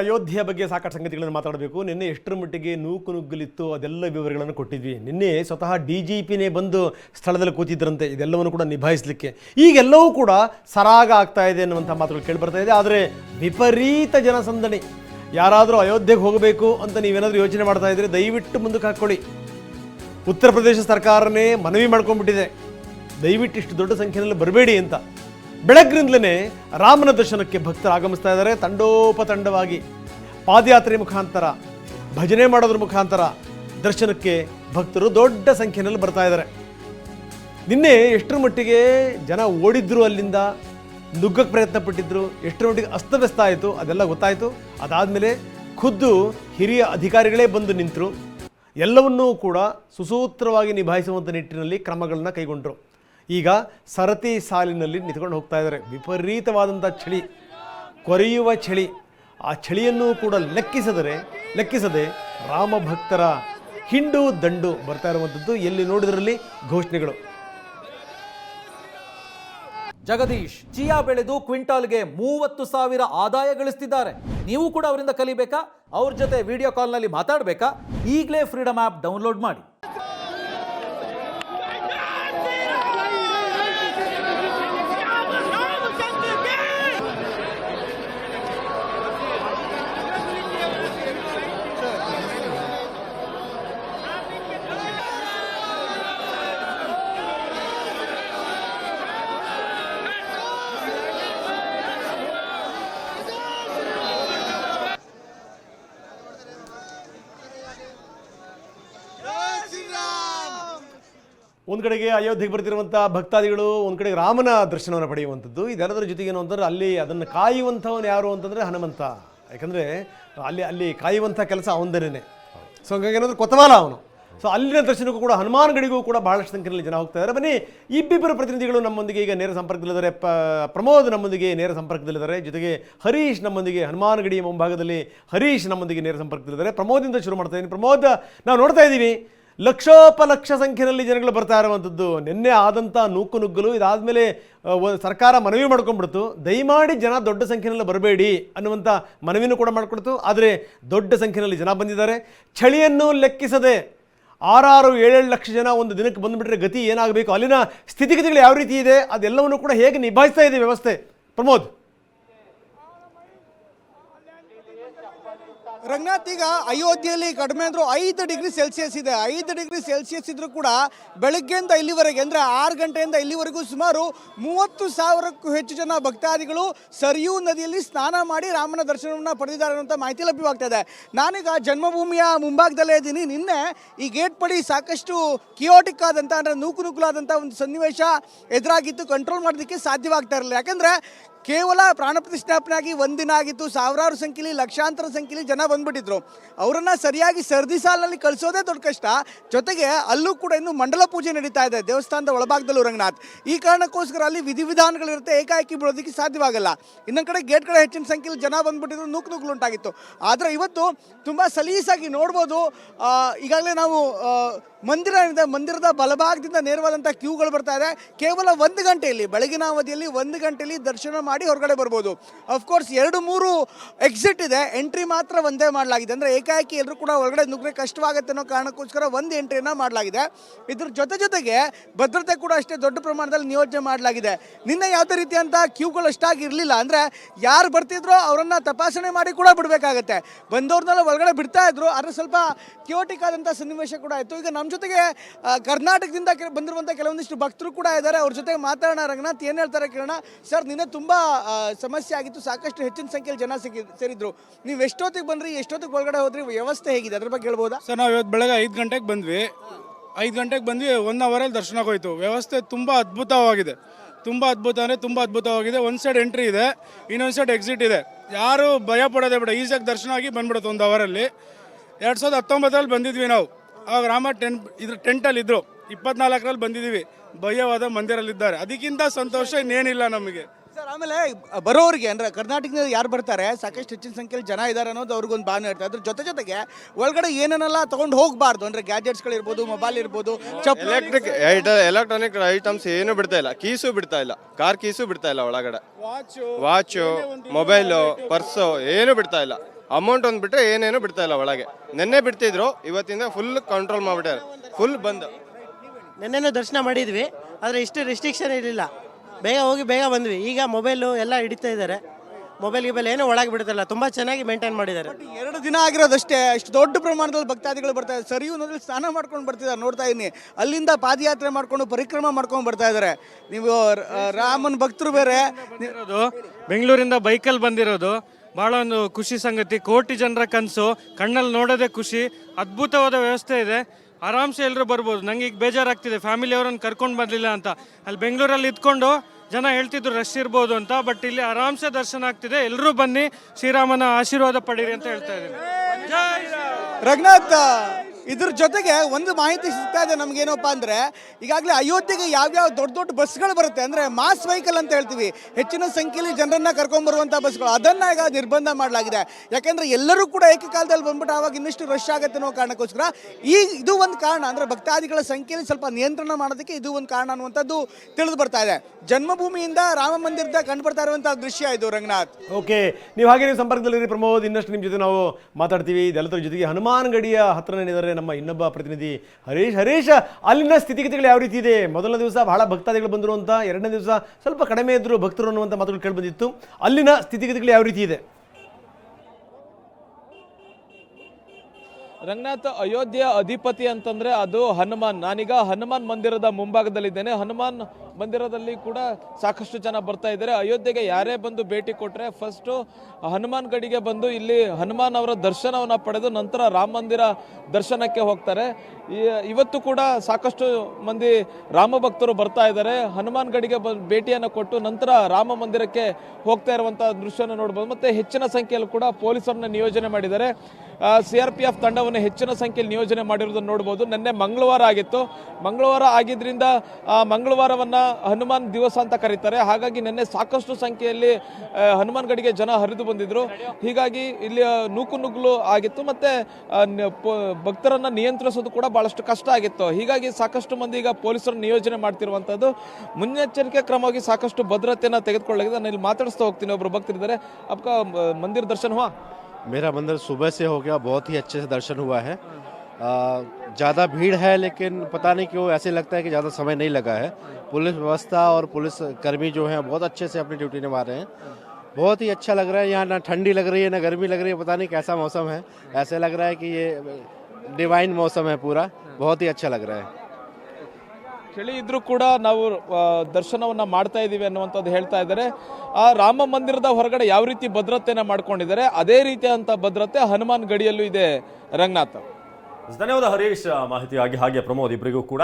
ಅಯೋಧ್ಯೆಯ ಬಗ್ಗೆ ಸಾಕಷ್ಟು ಸಂಗತಿಗಳನ್ನು ಮಾತಾಡಬೇಕು. ನಿನ್ನೆ ಎಷ್ಟರ ಮಟ್ಟಿಗೆ ನೂಕು ನುಗ್ಗಲಿತ್ತು ಅದೆಲ್ಲ ವಿವರಗಳನ್ನು ಕೊಟ್ಟಿದ್ವಿ. ನಿನ್ನೆ ಸ್ವತಃ ಡಿ ಜಿ ಪಿನೇ ಬಂದು ಸ್ಥಳದಲ್ಲಿ ಕೂತಿದ್ರಂತೆ ಇದೆಲ್ಲವನ್ನು ಕೂಡ ನಿಭಾಯಿಸಲಿಕ್ಕೆ. ಈಗೆಲ್ಲವೂ ಕೂಡ ಸರಾಗ ಆಗ್ತಾ ಇದೆ ಅನ್ನುವಂಥ ಮಾತುಗಳು ಕೇಳಿಬರ್ತಾ ಇದೆ. ಆದರೆ ವಿಪರೀತ ಜನಸಂದಣಿ. ಯಾರಾದರೂ ಅಯೋಧ್ಯೆಗೆ ಹೋಗಬೇಕು ಅಂತ ನೀವೇನಾದರೂ ಯೋಚನೆ ಮಾಡ್ತಾ ಇದ್ರೆ ದಯವಿಟ್ಟು ಮುಂದಕ್ಕೆ ಹಾಕ್ಕೊಳ್ಳಿ. ಉತ್ತರ ಪ್ರದೇಶ ಸರ್ಕಾರನೇ ಮನವಿ ಮಾಡ್ಕೊಂಡ್ಬಿಟ್ಟಿದೆ. ದಯವಿಟ್ಟು ಇಷ್ಟು ದೊಡ್ಡ ಸಂಖ್ಯೆಯಲ್ಲಿ ಬರಬೇಡಿ ಅಂತ. ಬೆಳಗ್ಗಿನಿಂದಲೇ ರಾಮನ ದರ್ಶನಕ್ಕೆ ಭಕ್ತರು ಆಗಮಿಸ್ತಾ ಇದ್ದಾರೆ. ತಂಡೋಪತಂಡವಾಗಿ ಪಾದಯಾತ್ರೆ ಮುಖಾಂತರ, ಭಜನೆ ಮಾಡೋದ್ರ ಮುಖಾಂತರ ದರ್ಶನಕ್ಕೆ ಭಕ್ತರು ದೊಡ್ಡ ಸಂಖ್ಯೆಯಲ್ಲಿ ಬರ್ತಾ ಇದ್ದಾರೆ. ನಿನ್ನೆ ಎಷ್ಟರ ಮಟ್ಟಿಗೆ ಜನ ಓಡಿದ್ರು ಅಲ್ಲಿಂದ, ನುಗ್ಗಕ್ಕೆ ಪ್ರಯತ್ನ ಪಟ್ಟಿದ್ರು ಎಷ್ಟರ ಮಟ್ಟಿಗೆ ಅಸ್ತವ್ಯಸ್ತ ಆಯಿತು, ಅದೆಲ್ಲ ಗೊತ್ತಾಯಿತು. ಅದಾದಮೇಲೆ ಖುದ್ದು ಹಿರಿಯ ಅಧಿಕಾರಿಗಳೇ ಬಂದು ನಿಂತರು. ಎಲ್ಲವನ್ನೂ ಕೂಡ ಸುಸೂತ್ರವಾಗಿ ನಿಭಾಯಿಸುವಂಥ ನಿಟ್ಟಿನಲ್ಲಿ ಕ್ರಮಗಳನ್ನು ಕೈಗೊಂಡರು. ಈಗ ಸರತಿ ಸಾಲಿನಲ್ಲಿ ನಿಂತ್ಕೊಂಡು ಹೋಗ್ತಾ ಇದ್ದಾರೆ. ವಿಪರೀತವಾದಂಥ ಚಳಿ, ಕೊರೆಯುವ ಚಳಿ. ಆ ಚಳಿಯನ್ನು ಕೂಡ ಲೆಕ್ಕಿಸದರೆ, ಲೆಕ್ಕಿಸದೆ ರಾಮ ಭಕ್ತರ ಹಿಂಡು ದಂಡು ಬರ್ತಾ ಇರುವಂಥದ್ದು ಎಲ್ಲಿ ನೋಡಿದ್ರಲ್ಲಿ ಘೋಷಣೆಗಳು. ಜಗದೀಶ್, ಚಿಯಾ ಬೆಳೆದು ಕ್ವಿಂಟಾಲ್ಗೆ ಮೂವತ್ತು ಸಾವಿರ ಆದಾಯ ಗಳಿಸ್ತಿದ್ದಾರೆ. ನೀವು ಕೂಡ ಅವರಿಂದ ಕಲಿಬೇಕಾ? ಅವ್ರ ಜೊತೆ ವಿಡಿಯೋ ಕಾಲ್ನಲ್ಲಿ ಮಾತಾಡಬೇಕಾ? ಈಗಲೇ ಫ್ರೀಡಮ್ ಆ್ಯಪ್ ಡೌನ್ಲೋಡ್ ಮಾಡಿ. ಒಂದು ಕಡೆಗೆ ಅಯೋಧ್ಯೆಗೆ ಬರ್ತಿರುವಂಥ ಭಕ್ತಾದಿಗಳು, ಒಂದು ಕಡೆಗೆ ರಾಮನ ದರ್ಶನವನ್ನು ಪಡೆಯುವಂಥದ್ದು. ಇದೆಲ್ಲದರ ಜೊತೆಗೆ ಏನು ಅಂತಂದ್ರೆ ಅಲ್ಲಿ ಅದನ್ನು ಕಾಯುವಂಥವನು ಯಾರು ಅಂತಂದರೆ ಹನುಮಂತ. ಯಾಕಂದರೆ ಅಲ್ಲಿ ಅಲ್ಲಿ ಕಾಯುವಂಥ ಕೆಲಸ ಅವನದೇನೆ. ಸೊ ಹಂಗಾಗಿ ಏನಂದ್ರೆ ಕೊತ್ತವಾಲ ಅವನು. ಸೊ ಅಲ್ಲಿನ ದರ್ಶನಕ್ಕೂ ಕೂಡ, ಹನುಮಾನ್ಗಳಿಗೂ ಕೂಡ ಬಹಳಷ್ಟು ಸಂಖ್ಯೆಯಲ್ಲಿ ಜನ ಹೋಗ್ತಾ ಇದ್ದಾರೆ ಬನ್ನಿ, ಇಬ್ಬಿಬ್ಬರು ಪ್ರತಿನಿಧಿಗಳು ನಮ್ಮೊಂದಿಗೆ ಈಗ ನೇರ ಸಂಪರ್ಕದಲ್ಲಿದ್ದಾರೆ. ಪ, ಪ್ರಮೋದ್ ನಮ್ಮೊಂದಿಗೆ ನೇರ ಸಂಪರ್ಕದಲ್ಲಿದ್ದಾರೆ. ಜೊತೆಗೆ ಹರೀಶ್ ನಮ್ಮೊಂದಿಗೆ, ಹನುಮಾನಗಡಿ ಮುಂಭಾಗದಲ್ಲಿ ಹರೀಶ್ ನಮ್ಮೊಂದಿಗೆ ನೇರ ಸಂಪರ್ಕದಲ್ಲಿದ್ದಾರೆ. ಪ್ರಮೋದಿಂದ ಶುರು ಮಾಡ್ತಾ ಇದ್ದೀನಿ ಪ್ರಮೋದ್, ನಾವು ನೋಡ್ತಾ ಇದ್ದೀವಿ ಲಕ್ಷೋಪಲಕ್ಷ ಸಂಖ್ಯೆಯಲ್ಲಿ ಜನಗಳು ಬರ್ತಾ ಇರುವಂಥದ್ದು. ನಿನ್ನೆ ಆದಂಥ ನೂಕು ನುಗ್ಗಲು ಇದಾದಮೇಲೆ ಸರ್ಕಾರ ಮನವಿ ಮಾಡ್ಕೊಂಡ್ಬಿಡ್ತು. ದಯಮಾಡಿ ಜನ ದೊಡ್ಡ ಸಂಖ್ಯೆಯಲ್ಲಿ ಬರಬೇಡಿ ಅನ್ನುವಂಥ ಮನವಿನೂ ಕೂಡ ಮಾಡಿಕೊಡ್ತು. ಆದರೆ ದೊಡ್ಡ ಸಂಖ್ಯೆಯಲ್ಲಿ ಜನ ಬಂದಿದ್ದಾರೆ. ಚಳಿಯನ್ನು ಲೆಕ್ಕಿಸದೆ ಆರಾರು ಏಳೇಳು ಲಕ್ಷ ಜನ ಒಂದು ದಿನಕ್ಕೆ ಬಂದುಬಿಟ್ರೆ ಗತಿ ಏನಾಗಬೇಕು? ಅಲ್ಲಿನ ಸ್ಥಿತಿಗತಿಗಳು ಯಾವ ರೀತಿ ಇದೆ? ಅದೆಲ್ಲವನ್ನು ಕೂಡ ಹೇಗೆ ನಿಭಾಯಿಸ್ತಾ ಇದೆ ವ್ಯವಸ್ಥೆ? ಪ್ರಮೋದ್. ರಂಗನಾಥ್, ಈಗ ಅಯೋಧ್ಯೆಯಲ್ಲಿ ಕಡಿಮೆ ಅಂದ್ರೂ ಐದು ಡಿಗ್ರಿ ಸೆಲ್ಸಿಯಸ್ ಇದೆ. ಐದು ಡಿಗ್ರಿ ಸೆಲ್ಸಿಯಸ್ ಇದ್ರೂ ಕೂಡ ಬೆಳಗ್ಗೆಯಿಂದ ಇಲ್ಲಿವರೆಗೆ, ಅಂದರೆ ಆರು ಗಂಟೆಯಿಂದ ಇಲ್ಲಿವರೆಗೂ ಸುಮಾರು ಮೂವತ್ತು ಸಾವಿರಕ್ಕೂ ಹೆಚ್ಚು ಜನ ಭಕ್ತಾದಿಗಳು ಸರಿಯೂ ನದಿಯಲ್ಲಿ ಸ್ನಾನ ಮಾಡಿ ರಾಮನ ದರ್ಶನವನ್ನು ಪಡೆದಿದ್ದಾರೆ ಅನ್ನೋಂಥ ಮಾಹಿತಿ ಲಭ್ಯವಾಗ್ತಾ ಇದೆ. ನಾನೀಗ ಜನ್ಮಭೂಮಿಯ ಮುಂಭಾಗದಲ್ಲೇ ಇದ್ದೀನಿ. ನಿನ್ನೆ ಈ ಗೇಟ್ ಪಡಿ ಸಾಕಷ್ಟು ಕಿಯೋಟಿಕ್ ಆದಂಥ, ಅಂದ್ರೆ ನೂಕು ನುಗ್ಗಲಾದಂಥ ಒಂದು ಸನ್ನಿವೇಶ ಎದುರಾಗಿತ್ತು. ಕಂಟ್ರೋಲ್ ಮಾಡೋದಕ್ಕೆ ಸಾಧ್ಯವಾಗ್ತಾ ಇರಲಿಲ್ಲ. ಯಾಕಂದರೆ ಕೇವಲ ಪ್ರಾಣ ಪ್ರತಿಷ್ಠಾಪನೆ ಆಗಿ ಒಂದಿನ ಆಗಿತ್ತು, ಸಾವಿರಾರು ಸಂಖ್ಯೆಯಲ್ಲಿ ಲಕ್ಷಾಂತರ ಸಂಖ್ಯೆಯಲ್ಲಿ ಜನ ಬಂದ್ಬಿಟ್ಟಿದ್ರು. ಅವರನ್ನ ಸರಿಯಾಗಿ ಸರ್ದಿ ಸಾಲಿನಲ್ಲಿ ಕಳಿಸೋದೇ ದೊಡ್ಡ ಕಷ್ಟ. ಜೊತೆಗೆ ಅಲ್ಲೂ ಕೂಡ ಇನ್ನು ಮಂಡಲ ಪೂಜೆ ನಡೀತಾ ಇದೆ ದೇವಸ್ಥಾನದ ಒಳಭಾಗದಲ್ಲೂ ರಂಗನಾಥ್. ಈ ಕಾರಣಕ್ಕೋಸ್ಕರ ಅಲ್ಲಿ ವಿಧಿವಿಧಾನಗಳಿರುತ್ತೆ, ಏಕಾಏಕಿ ಬಿಡೋದಕ್ಕೆ ಸಾಧ್ಯವಾಗಲ್ಲ. ಇನ್ನೊಂದು ಕಡೆ ಗೇಟ್ಗಳ ಹೆಚ್ಚಿನ ಸಂಖ್ಯೆಯಲ್ಲಿ ಜನ ಬಂದ್ಬಿಟ್ಟಿದ್ರು, ನೂಕು ನೂಕು ಉಂಟಾಗಿತ್ತು. ಆದರೆ ಇವತ್ತು ತುಂಬ ಸಲೀಸಾಗಿ ನೋಡ್ಬೋದು ಈಗಾಗಲೇ ನಾವು ಮಂದಿರ ಮಂದಿರದ ಬಲಭಾಗದಿಂದ ನೇರವಾದಂಥ ಕ್ಯೂಗಳು ಬರ್ತಾ ಇದೆ. ಕೇವಲ ಒಂದು ಗಂಟೆಯಲ್ಲಿ, ಬೆಳಗಿನ ಅವಧಿಯಲ್ಲಿ ಒಂದು ಗಂಟೆಯಲ್ಲಿ ದರ್ಶನ ಮಾಡಿ ಹೊರಗಡೆ ಬರ್ಬೋದು. ಅಫ್ಕೋರ್ಸ್ ಎರಡು ಮೂರು ಎಕ್ಸಿಟ್ ಇದೆ ಎಂಟ್ರಿ ಮಾತ್ರ ಒಂದೇ ಮಾಡಲಾಗಿದೆ. ಅಂದರೆ ಏಕಾಏಕಿ ಎಲ್ಲರೂ ಕೂಡ ಹೊರಗಡೆ ನುಗ್ಗರೆ ಕಷ್ಟವಾಗುತ್ತೆ ಅನ್ನೋ ಕಾರಣಕ್ಕೋಸ್ಕರ ಒಂದು ಎಂಟ್ರಿಯನ್ನು ಮಾಡಲಾಗಿದೆ. ಇದ್ರ ಜೊತೆ ಜೊತೆಗೆ ಭದ್ರತೆ ಕೂಡ ಅಷ್ಟೇ ದೊಡ್ಡ ಪ್ರಮಾಣದಲ್ಲಿ ನಿಯೋಜನೆ ಮಾಡಲಾಗಿದೆ. ನಿನ್ನೆ ಯಾವುದೇ ರೀತಿಯಂಥ ಕ್ಯೂಗಳು ಅಷ್ಟಾಗಿ ಇರಲಿಲ್ಲ ಅಂದರೆ ಯಾರು ಬರ್ತಿದ್ರೋ ಅವರನ್ನು ತಪಾಸಣೆ ಮಾಡಿ ಕೂಡ ಬಿಡಬೇಕಾಗತ್ತೆ. ಬಂದವ್ರನ್ನೆಲ್ಲ ಒಳಗಡೆ ಬಿಡ್ತಾ ಇದ್ರು. ಆದರೆ ಸ್ವಲ್ಪ ಕ್ಯೋಟಿಕ್ ಆದಂಥ ಸನ್ನಿವೇಶ ಕೂಡ ಆಯಿತು. ಈಗ ನಮ್ಮ ಜೊತೆಗೆ ಕರ್ನಾಟಕದಿಂದ ಬಂದಿರುವಂಥ ಕೆಲವೊಂದಿಷ್ಟು ಭಕ್ತರು ಕೂಡ ಇದ್ದಾರೆ. ಅವ್ರ ಜೊತೆ ಮಾತಾಡೋಣ ರಂಗನಾಥ್, ಏನು ಹೇಳ್ತಾರೆ ಕೇಳೋಣ. ಸರ್, ನಿನ್ನೆ ತುಂಬ ಸಮಸ್ಯೆ ಆಗಿತ್ತು. ಸಾಕಷ್ಟು ಹೆಚ್ಚಿನ ಸಂಖ್ಯೆಯಲ್ಲಿ ಜನ ಸಿಕ್ಕಿ ಸೇರಿದ್ರು. ನೀವು ಎಷ್ಟೊತ್ತಿಗೆ ಬಂದ್ರಿ, ಎಷ್ಟೊತ್ತಿಗೆ ಒಳಗಡೆ ಹೋದ್ರಿ, ವ್ಯವಸ್ಥೆ ಹೇಗಿದೆ? ಅದ್ರ ಬಗ್ಗೆ ಹೇಳ್ಬೋದಾ? ಸರ್, ನಾವು ಇವತ್ತು ಬೆಳಗ್ಗೆ ಐದು ಗಂಟೆಗೆ ಬಂದ್ವಿ. ಐದು ಗಂಟೆಗೆ ಬಂದ್ವಿ ಒನ್ ಅವರಲ್ಲಿ ದರ್ಶನಕ್ಕೆ ಹೋಯ್ತು. ವ್ಯವಸ್ಥೆ ತುಂಬ ಅದ್ಭುತವಾಗಿದೆ. ತುಂಬ ಅದ್ಭುತ ಅಂದರೆ ತುಂಬ ಅದ್ಭುತವಾಗಿದೆ. ಒಂದು ಸೈಡ್ ಎಂಟ್ರಿ ಇದೆ, ಇನ್ನೊಂದು ಸೈಡ್ ಎಕ್ಸಿಟ್ ಇದೆ. ಯಾರು ಭಯ ಪಡೋದೇ ಬೇಡ. ಈಸಿಯಾಗಿ ದರ್ಶನ ಆಗಿ ಬಂದ್ಬಿಡುತ್ತೆ ಒಂದು ಅವರಲ್ಲಿ. ಎರಡು ಸಾವಿರದ ಹತ್ತೊಂಬತ್ತರಲ್ಲಿ ಬಂದಿದ್ವಿ ನಾವು. ಆವಾಗ ರಾಮ ಟೆಂಟ್ ಇದ್ರ ಟೆಂಟಲ್ಲಿ ಇದ್ರು. ಇಪ್ಪತ್ನಾಲ್ಕರಲ್ಲಿ ಬಂದಿದ್ದೀವಿ. ಭಯವಾದ ಮಂದಿರಲ್ಲಿದ್ದಾರೆ. ಅದಕ್ಕಿಂತ ಸಂತೋಷ ಇನ್ನೇನಿಲ್ಲ ನಮಗೆ. ಸರ್ ಆಮೇಲೆ ಬರೋರಿಗೆ ಅಂದ್ರೆ ಕರ್ನಾಟಕದಿಂದ ಯಾರು ಬರ್ತಾರೆ ಸಾಕಷ್ಟು ಹೆಚ್ಚಿನ ಸಂಖ್ಯೆಯಲ್ಲಿ ಜನ ಇದ್ದಾರೆ ಅನ್ನೋದು ಅವ್ರಿಗೊಂದು ಭಾವನೆ ಇರ್ತದೆ ಅದ್ರ ಜೊತೆ ಜೊತೆಗೆ ಒಳಗಡೆ ಏನೇನೆಲ್ಲ ತೊಗೊಂಡು ಹೋಗಬಾರ್ದು ಅಂದ್ರೆ ಗ್ಯಾಜೆಟ್ಸ್ಗಳಿರ್ಬೋದು ಮೊಬೈಲ್ ಇರ್ಬೋದು ಚಪ್ಪಲಿ ಎಲೆಕ್ಟ್ರಿಕ್ ಎಲೆಕ್ಟ್ರಾನಿಕ್ ಐಟಮ್ಸ್ ಏನು ಬಿಡ್ತಾ ಇಲ್ಲ. ಕೀಸು ಬಿಡ್ತಾ ಇಲ್ಲ. ಕಾರ್ ಕೀಸು ಬಿಡ್ತಾ ಇಲ್ಲ ಒಳಗಡೆ. ವಾಚು ಮೊಬೈಲು ಪರ್ಸು ಏನು ಬಿಡ್ತಾ ಇಲ್ಲ. ಅಮೌಂಟ್ ಒಂದು ಬಿಟ್ಟರೆ ಏನೇನು ಬಿಡ್ತಾ ಇಲ್ಲ ಒಳಗೆ. ನಿನ್ನೆ ಬಿಡ್ತಿದ್ರು ಇವತ್ತಿಂದ ಫುಲ್ ಕಂಟ್ರೋಲ್ ಮಾಡ್ಬಿಟ್ಟಾರೆ. ಫುಲ್ ಬಂದ್. ನಿನ್ನೆನೂ ದರ್ಶನ ಮಾಡಿದ್ವಿ ಆದರೆ ಇಷ್ಟು ರೆಸ್ಟ್ರಿಕ್ಷನ್ ಇರಲಿಲ್ಲ. ಬೇಗ ಹೋಗಿ ಬೇಗ ಬಂದ್ವಿ. ಈಗ ಮೊಬೈಲು ಎಲ್ಲ ಹಿಡಿತಾ ಇದ್ದಾರೆ. ಮೊಬೈಲ್ ಗಿಬೈಲ್ ಏನೂ ಒಳಗೆ ಬಿಡ್ತಿಲ್ಲ ತುಂಬ ಚೆನ್ನಾಗಿ ಮೇಂಟೈನ್ ಮಾಡಿದ್ದಾರೆ. ಎರಡು ದಿನ ಆಗಿರೋದಷ್ಟೇ ಇಷ್ಟು ದೊಡ್ಡ ಪ್ರಮಾಣದಲ್ಲಿ ಭಕ್ತಾದಿಗಳು ಬರ್ತಾ ಇದ್ದಾರೆ. ಸರಿಯೂ ನದಿಲಿ ಸ್ನಾನ ಮಾಡ್ಕೊಂಡು ಬರ್ತಿದ್ದಾರೆ. ನೋಡ್ತಾ ಇದ್ದೀನಿ ಅಲ್ಲಿಂದ ಪಾದಯಾತ್ರೆ ಮಾಡ್ಕೊಂಡು ಪರಿಕ್ರಮ ಮಾಡ್ಕೊಂಡು ಬರ್ತಾ ಇದ್ದಾರೆ. ನೀವು ರ- ರಾಮನ್ ಭಕ್ತರು ಬೇರೆ. ಬಂದಿರೋದು ಬೆಂಗಳೂರಿಂದ ಬೈಕಲ್ಲಿ ಬಂದಿರೋದು ಭಾಳ ಒಂದು ಖುಷಿ ಸಂಗತಿ. ಕೋಟಿ ಜನರ ಕನಸು. ಕಣ್ಣಲ್ಲಿ ನೋಡೋದೇ ಖುಷಿ. ಅದ್ಭುತವಾದ ವ್ಯವಸ್ಥೆ ಇದೆ. ಆರಾಮ್ಸೆ ಎಲ್ಲರೂ ಬರ್ಬೋದು. ನಂಗೆ ಈಗ ಬೇಜಾರಾಗ್ತಿದೆ. ಫ್ಯಾಮಿಲಿ ಅವರನ್ನು ಕರ್ಕೊಂಡು ಬರಲಿಲ್ಲ ಅಂತ. ಅಲ್ಲಿ ಬೆಂಗಳೂರಲ್ಲಿ ಇದ್ಕೊಂಡು ಜನ ಹೇಳ್ತಿದ್ರು ರಶ್ ಇರ್ಬೋದು ಅಂತ ಬಟ್ ಇಲ್ಲಿ ಆರಾಮ್ಸೆ ದರ್ಶನ ಆಗ್ತಿದೆ. ಎಲ್ಲರೂ ಬನ್ನಿ ಶ್ರೀರಾಮನ ಆಶೀರ್ವಾದ ಪಡೀರಿ ಅಂತ ಹೇಳ್ತಾ ಇದ್ದೀನಿ. ರಘುನಾಥ್! ಇದ್ರ ಜೊತೆಗೆ ಒಂದು ಮಾಹಿತಿ ಸಿಗ್ತಾ ಇದೆ ನಮ್ಗೇನಪ್ಪ ಅಂದ್ರೆ, ಈಗಾಗಲೇ ಅಯೋಧ್ಯೆಗೆ ಯಾವ್ಯಾವ ದೊಡ್ಡ ದೊಡ್ಡ ಬಸ್ಗಳು ಬರುತ್ತೆ ಅಂದ್ರೆ ಮಾಸ್ ವೆಹಿಕಲ್ ಅಂತ ಹೇಳ್ತೀವಿ. ಹೆಚ್ಚಿನ ಸಂಖ್ಯೆಯಲ್ಲಿ ಜನರನ್ನ ಕರ್ಕೊಂಡ್ ಬರುವಂತ ಬಸ್ಗಳು. ಅದನ್ನ ಈಗ ನಿರ್ಬಂಧ ಮಾಡಲಾಗಿದೆ. ಯಾಕಂದ್ರೆ ಎಲ್ಲರೂ ಕೂಡ ಏಕಕಾಲದಲ್ಲಿ ಬಂದ್ಬಿಟ್ಟು ಆವಾಗ ಇನ್ನಷ್ಟು ರಶ್ ಆಗುತ್ತೆ ಅನ್ನೋ ಕಾರಣಕ್ಕೋಸ್ಕರ ಈ ಇದು ಒಂದು ಕಾರಣ ಅಂದ್ರೆ ಭಕ್ತಾದಿಗಳ ಸಂಖ್ಯೆಯಲ್ಲಿ ಸ್ವಲ್ಪ ನಿಯಂತ್ರಣ ಮಾಡೋದಕ್ಕೆ ಇದು ಒಂದು ಕಾರಣ ಅನ್ನುವಂಥದ್ದು ತಿಳಿದು ಬರ್ತಾ ಇದೆ. ಜನ್ಮಭೂಮಿಯಿಂದ ರಾಮ ಮಂದಿರದ ಕಂಡು ಬರ್ತಾ ಇರುವಂತಹ ದೃಶ್ಯ ಇದು ರಂಗನಾಥ್. ಓಕೆ, ನೀವು ಹಾಗೆ ನೀವು ಸಂಪರ್ಕದಲ್ಲಿ ಪ್ರಮೋದ್. ಇನ್ನಷ್ಟು ನಿಮ್ಮ ಜೊತೆ ನಾವು ಮಾತಾಡ್ತೀವಿ. ಇದೆಲ್ಲದರ ಜೊತೆಗೆ ಹನುಮಾನ್ ಗಡಿಯ ಹತ್ರನೇ ನಮ್ಮ ಇನ್ನೊಬ್ಬ ಪ್ರತಿನಿಧಿ ಹರೀಶ್. ಹರೀಶ್, ಅಲ್ಲಿನ ಸ್ಥಿತಿಗತಿಗಳು ಯಾವ ರೀತಿ ಇದೆ? ಮೊದಲನೇ ದಿವಸ ಬಹಳ ಭಕ್ತಾದಿಗಳು ಬಂದರು ಅಂತ, ಎರಡನೇ ದಿವಸ ಸ್ವಲ್ಪ ಕಡಿಮೆ ಇದ್ರು ಭಕ್ತರು ಅನ್ನುವಂಥ ಮಾತುಗಳು ಕೇಳಿ ಬಂದಿತ್ತು. ಅಲ್ಲಿನ ಸ್ಥಿತಿಗತಿಗಳು ಯಾವ ರೀತಿ ಇದೆ? ರಂಗನಾಥ್ ಅಯೋಧ್ಯೆಯ ಅಧಿಪತಿ ಅಂತಂದ್ರೆ ಅದು ಹನುಮಾನ್. ನಾನೀಗ ಹನುಮಾನ್ ಮಂದಿರದ ಮುಂಭಾಗದಲ್ಲಿದ್ದೇನೆ. ಹನುಮಾನ್ ಮಂದಿರದಲ್ಲಿ ಕೂಡ ಸಾಕಷ್ಟು ಜನ ಬರ್ತಾ ಇದ್ದಾರೆ. ಅಯೋಧ್ಯೆಗೆ ಯಾರೇ ಬಂದು ಭೇಟಿ ಕೊಟ್ಟರೆ ಫಸ್ಟ್ ಹನುಮಾನ್ ಗಡಿಗೆ ಬಂದು ಇಲ್ಲಿ ಹನುಮಾನ್ ಅವರ ದರ್ಶನವನ್ನು ಪಡೆದು ನಂತರ ರಾಮ ಮಂದಿರ ದರ್ಶನಕ್ಕೆ ಹೋಗ್ತಾರೆ. ಇವತ್ತು ಕೂಡ ಸಾಕಷ್ಟು ಮಂದಿ ರಾಮ ಭಕ್ತರು ಬರ್ತಾ ಇದ್ದಾರೆ. ಹನುಮಾನ್ ಗಡಿಗೆ ಭೇಟಿಯನ್ನು ಕೊಟ್ಟು ನಂತರ ರಾಮ ಮಂದಿರಕ್ಕೆ ಹೋಗ್ತಾ ಇರುವಂಥ ದೃಶ್ಯವನ್ನು ನೋಡ್ಬೋದು. ಮತ್ತೆ ಹೆಚ್ಚಿನ ಸಂಖ್ಯೆಯಲ್ಲಿ ಕೂಡ ಪೊಲೀಸರನ್ನ ನಿಯೋಜನೆ ಮಾಡಿದ್ದಾರೆ. ಸಿ ಆರ್ ಪಿ ಎಫ್ ತಂಡವನ್ನು ಹೆಚ್ಚಿನ ಸಂಖ್ಯೆಯಲ್ಲಿ ನಿಯೋಜನೆ ಮಾಡಿರುವುದನ್ನು ನೋಡ್ಬೋದು. ನಿನ್ನೆ ಮಂಗಳವಾರ ಆಗಿತ್ತು. ಮಂಗಳವಾರ ಆಗಿದ್ದರಿಂದ ಮಂಗಳವಾರವನ್ನು ಹನುಮಾನ್ ದಿವಸ ಅಂತ ಕರೀತಾರೆ. ಹಾಗಾಗಿ ನಿನ್ನೆ ಸಾಕಷ್ಟು ಸಂಖ್ಯೆಯಲ್ಲಿ ಹನುಮಾನ್ಗಡಿಗೆ ಹನುಮಾನ್ ಗಡಿಗೆ ಜನ ಹರಿದು ಬಂದಿದ್ರು. ಹೀಗಾಗಿ ಇಲ್ಲಿ ನೂಕು ನುಗ್ಗಲು ಆಗಿತ್ತು ಮತ್ತು ಭಕ್ತರನ್ನು ನಿಯಂತ್ರಿಸೋದು ಕೂಡ ಭಾಳಷ್ಟು ಕಷ್ಟ ಆಗಿತ್ತು. ಹೀಗಾಗಿ ಸಾಕಷ್ಟು ಮಂದಿ ಈಗ ಪೊಲೀಸರು ನಿಯೋಜನೆ ಮಾಡ್ತಿರುವಂಥದ್ದು ಮುನ್ನೆಚ್ಚರಿಕೆ ಕ್ರಮವಾಗಿ ಸಾಕಷ್ಟು ಭದ್ರತೆಯನ್ನು ತೆಗೆದುಕೊಳ್ಳಲಾಗಿದೆ. ನಾನು ಇಲ್ಲಿ ಮಾತಾಡಿಸ್ತಾ ಹೋಗ್ತೀನಿ. ಒಬ್ಬರು ಭಕ್ತರಿದ್ದಾರೆ. ಅಪ್ಪ ಮಂದಿರ ದರ್ಶನ ಹುವಾ? मेरा मंदिर सुबह से हो गया, बहुत ही अच्छे से दर्शन हुआ है। ज़्यादा भीड़ है, लेकिन पता नहीं क्यों ऐसे लगता है कि ज़्यादा समय नहीं लगा है। पुलिस व्यवस्था और पुलिस कर्मी जो हैं, बहुत अच्छे से अपनी ड्यूटी निभा रहे हैं। बहुत ही अच्छा लग रहा है, यहाँ ना ठंडी लग रही है, ना गर्मी लग रही है, पता नहीं कैसा मौसम है। ऐसे लग रहा है कि ये डिवाइन मौसम है पूरा, बहुत ही अच्छा लग रहा है। ಚಳಿ ಇದ್ರೂ ಕೂಡ ನಾವು ದರ್ಶನವನ್ನು ಮಾಡ್ತಾ ಇದ್ದೀವಿ ಅನ್ನುವಂಥದ್ದು ಹೇಳ್ತಾ ಇದ್ದಾರೆ. ಆ ರಾಮ ಮಂದಿರದ ಹೊರಗಡೆ ಯಾವ ರೀತಿ ಭದ್ರತೆಯನ್ನು ಮಾಡ್ಕೊಂಡಿದ್ದಾರೆ, ಅದೇ ರೀತಿಯಾದಂಥ ಭದ್ರತೆ ಹನುಮಾನ್ ಗಡಿಯಲ್ಲೂ ಇದೆ, ರಂಗನಾಥ್. ಧನ್ಯವಾದ ಹರೀಶ್ ಮಾಹಿತಿಯಾಗಿ ಹಾಗೆ ಪ್ರಮೋದ್ ಇಬ್ಬರಿಗೂ ಕೂಡ.